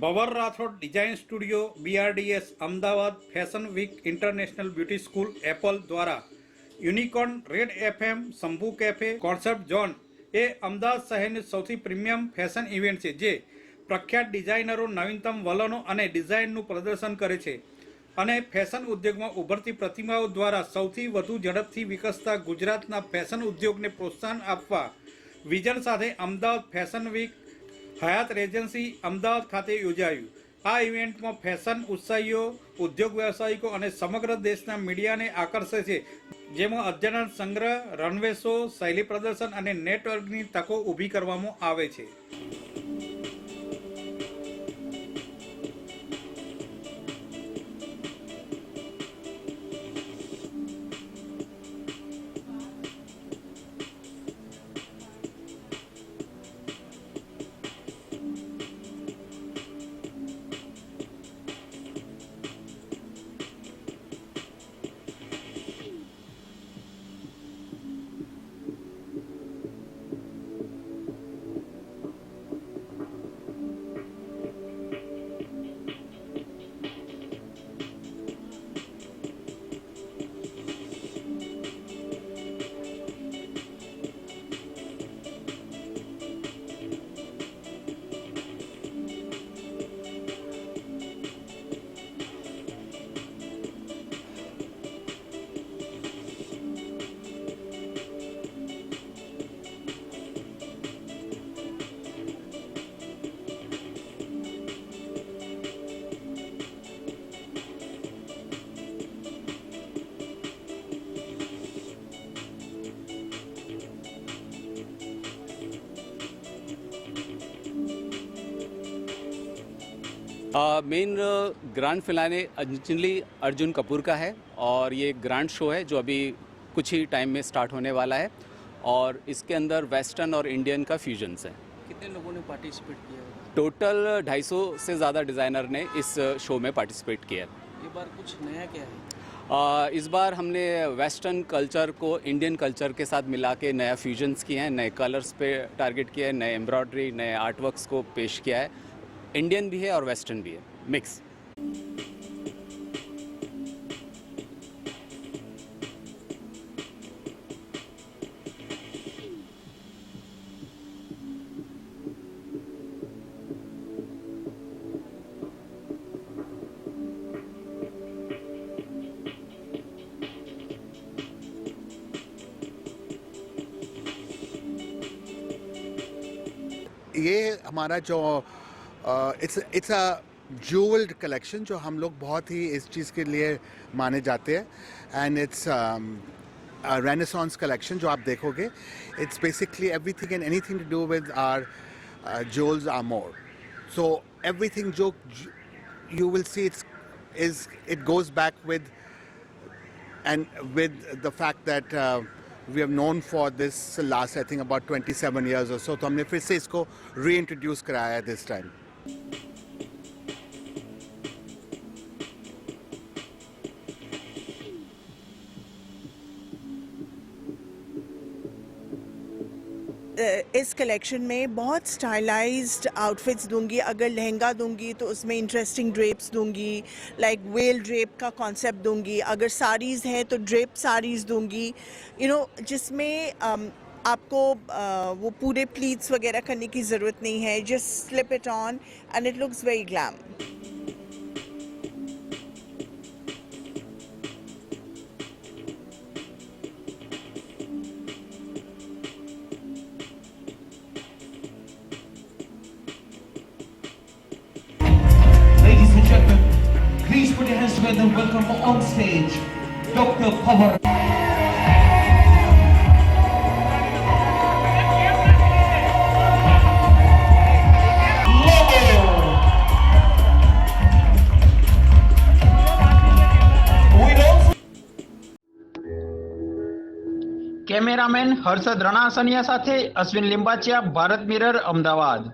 Bhavar Rathod design studio BRDS Ahmedabad fashion week international beauty school, Apple દ્વારા Unicorn Red FM, Shambhu cafe, concept zone એ અમદાવાદ શહેરની સૌથી premium fashion event છે, જે પ્રખ્યાત ડિઝાઇનરો નવીનતમ વલણો અને ડિઝાઇનનું પ્રદર્શન કરે છે અને ફેશન ઉદ્યોગમાં ઉભરતી પ્રતિમાઓ દ્વારા સૌથી વધુ ઝડપથી વિકસતા ગુજરાતના ફેશન ઉદ્યોગને પ્રોત્સાહન આપવા વિઝન સાથે Ahmedabad fashion week Hyatt Regency Ahmedabad ખાતે યોજાયું. આ ઇવેન્ટમાં ફેશન ઉત્સાહીઓ, ઉદ્યોગ વ્યવસાયિકો અને સમગ્ર દેશના મીડિયાને આકર્ષે છે. જેમાં અદ્યતન સંગ્રહ રનવે શો શૈલી પ્રદર્શન અને નેટવર્કની તકો ઊભી કરવામાં આવે છે. Main grand finale originally Arjun Kapoor का है और ये ग्रांड शो है जो अभी कुछ ही टाइम में स्टार्ट होने वाला है और इसके अंदर वेस्टर्न और इंडियन का फ्यूजन्स है। कितने लोगों ने पार्टिसिपेट किया है? टोटल 250 से ज़्यादा डिज़ाइनर ने इस शो में पार्टिसिपेट किया है। ये बार कुछ नया क्या है? आ, इस बार हमने वेस्टर्न कल्चर को इंडियन कल्चर के साथ मिला के नया फ्यूजन्स किए हैं नए कलर्स पे टारगेट किया है नए एम्ब्रॉयडरी नए आर्टवर्क्स को पेश किया है। इंडियन भी है और वेस्टर्न भी है. मिक्स ये हमारा जो it's it's a jewelled collection जो हम लोग बहुत ही इस चीज़ के लिए माने जाते हैं। एंड इट्स रेनेसॉन्स कलेक्शन जो आप देखोगे। It's basically everything and anything to do with our jewels are more so everything जो you will see it's is it goes back with and with the fact that we have known for this last I think about twenty seven years so तो हमने फिर से इसको reintroduce कराया है this time इस collection में बहुत स्टाइलाइज्ड आउटफिट्स दूँगी। अगर लहंगा दूँगी तो उसमें इंटरेस्टिंग ड्रेप्स दूँगी लाइक वेल ड्रेप का कॉन्सेप्ट दूँगी। अगर साड़ीज़ हैं तो ड्रेप साड़ीज़ दूँगी। यू नो जिसमें um, आपको uh, वो पूरे प्लीट्स वगैरह करने की ज़रूरत नहीं है just slip it on and it looks very glam Ladies and gentlemen, please put your hands together and welcome on stage Dr. Pavar. Cameraman Harshad Ranasaniya સાથે અશ્વિન લિંબાચિયા ભારત મિરર અમદાવાદ